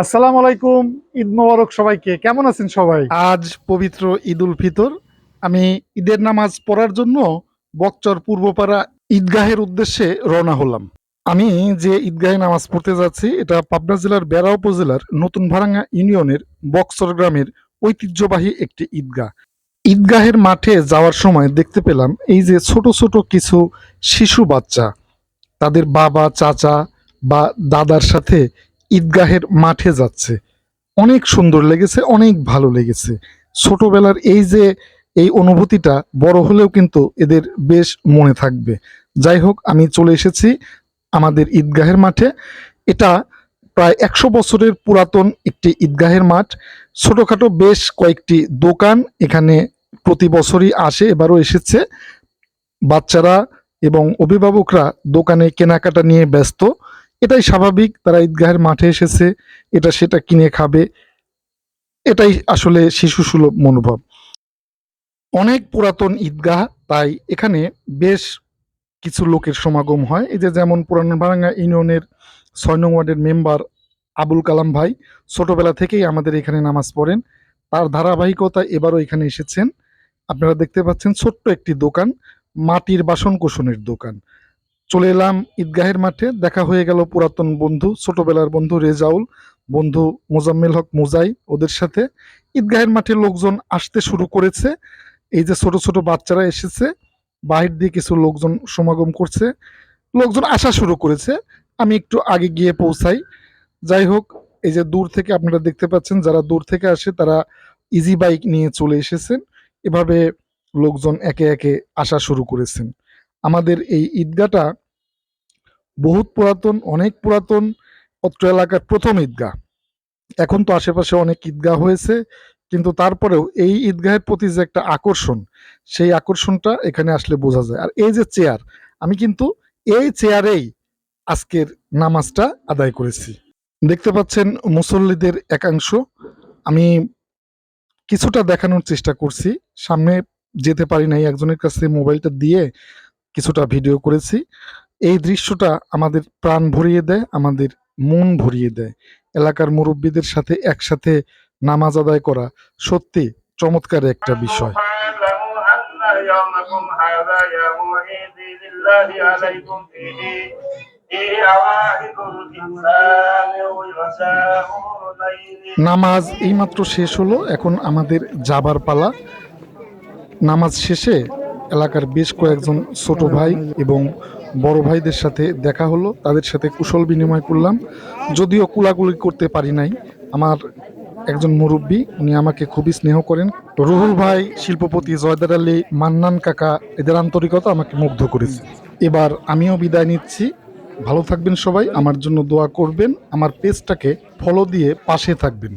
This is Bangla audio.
আসসালামু আলাইকুম, ঈদ মোবারক সবাইকে। কেমন আছেন সবাই? আজ পবিত্র ঈদ উল ফিতর। আমি ঈদের নামাজ পড়ার জন্য বকচর পূর্বপাড়া ঈদগাহের উদ্দেশ্যে রওনা হলাম। আমি যে ঈদগাহে নামাজ পড়তে যাচ্ছি, এটা পাবনা জেলার বেড়া উপজেলার নতুন ভারাঙ্গা ইউনিয়নের বক্সর গ্রামের ঐতিহ্যবাহী একটি ঈদগাহ। ঈদগাহের মাঠে যাওয়ার সময় দেখতে পেলাম এই যে ছোট ছোট কিছু শিশু বাচ্চা। তাদের বাবা, চাচা বা দাদার সাথে ঈদগাহের মাঠে যাচ্ছে। অনেক সুন্দর লেগেছে, অনেক ভালো লেগেছে। ছোটবেলার এই যে, এই অনুভূতিটা বড় হলেও কিন্তু এদের বেশ মনে থাকবে। যাই হোক, আমি চলে এসেছি আমাদের ঈদগাহের মাঠে। এটা প্রায় একশো বছরের পুরাতন একটি ঈদগাহের মাঠ। ছোটোখাটো বেশ কয়েকটি দোকান এখানে প্রতি বছরই আসে, এবারও এসেছে। বাচ্চারা এবং অভিভাবকরা দোকানে কেনাকাটা নিয়ে ব্যস্ত। এটাই স্বাভাবিক, তারা ঈদগাহের মাঠে এসেছে, এটা সেটা কিনে খাবে। এটাই আসলে শিশু সুলভ মনোভাব। অনেক পুরাতন ঈদগাহ, তাই এখানে বেশ কিছু লোকের সমাগম হয়। এই যে যেমন পুরান ভারাঙ্গা ইউনিয়নের ছয় নং ওয়ার্ডের মেম্বার আবুল কালাম ভাই, ছোটবেলা থেকেই আমাদের এখানে নামাজ পড়েন। তার ধারাবাহিকতা এবারও এখানে এসেছেন। আপনারা দেখতে পাচ্ছেন ছোট্ট একটি দোকান, মাটির বাসন কোষণের দোকান। চলে এলাম ঈদগাহের মাঠে। দেখা হয়ে গেল পুরাতন বন্ধু, ছোটবেলার বন্ধু রেজাউল, বন্ধু মোজাম্মেল হক মুজাই। ওদের সাথে ঈদগাহের মাঠে লোকজন আসতে শুরু করেছে। এই যে ছোট ছোট বাচ্চারা এসেছে, বাহির দিয়ে কিছু লোকজন সমাগম করছে। লোকজন আসা শুরু করেছে। আমি একটু আগে গিয়ে পৌঁছাই। যাই হোক, এই যে দূর থেকে আপনারা দেখতে পাচ্ছেন, যারা দূর থেকে আসে তারা ইজি বাইক নিয়ে চলে এসেছেন। এভাবে লোকজন একে একে আসা শুরু করেছেন। আমাদের এই ঈদগাহটা বহুত পুরাতন, অনেক পুরাতন, অত্র এলাকার প্রথম ঈদগাহ। এখন তো আশেপাশে অনেক ঈদগাহ হয়েছে, কিন্তু তারপরেও এই ঈদগাহের প্রতি যে একটা আকর্ষণ, সেই আকর্ষণটা এখানে আসলে বোঝা যায়। আর এই যে চেয়ার, আমি কিন্তু এই চেয়ারেই আজকের নামাজটা আদায় করেছি। দেখতে পাচ্ছেন মুসল্লিদের একাংশ, আমি কিছুটা দেখানোর চেষ্টা করছি। সামনে যেতে পারি নাই, একজনের কাছে মোবাইলটা দিয়ে কিছুটা ভিডিও করেছি। এই দৃশ্যটা আমাদের প্রাণ ভরিয়ে দেয়, আমাদের মন ভরিয়ে দেয়। এলাকার মুরব্বীদের সাথে একসাথে নামাজ আদায় করা সত্যি চমৎকার একটা বিষয়। নামাজ এইমাত্র শেষ হলো, এখন আমাদের যাবার পালা। নামাজ শেষে এলাকার বেশ কয়েকজন ছোট ভাই এবং বড় ভাইদের সাথে দেখা হলো। তাদের সাথে কুশল বিনিময় করলাম। যদিও কুলাকুলি করতে পারি নাই। আমার একজন মুরব্বী, উনি আমাকে খুবই স্নেহ করেন। রুহুল ভাই, শিল্পপতি জয়দার আলী, মান্নান কাকা, এদের আন্তরিকতা আমাকে মুগ্ধ করেছে। এবার আমিও বিদায় নিচ্ছি। ভালো থাকবেন সবাই। আমার জন্য দোয়া করবেন। আমার পেজটাকে ফলো দিয়ে পাশে থাকবেন।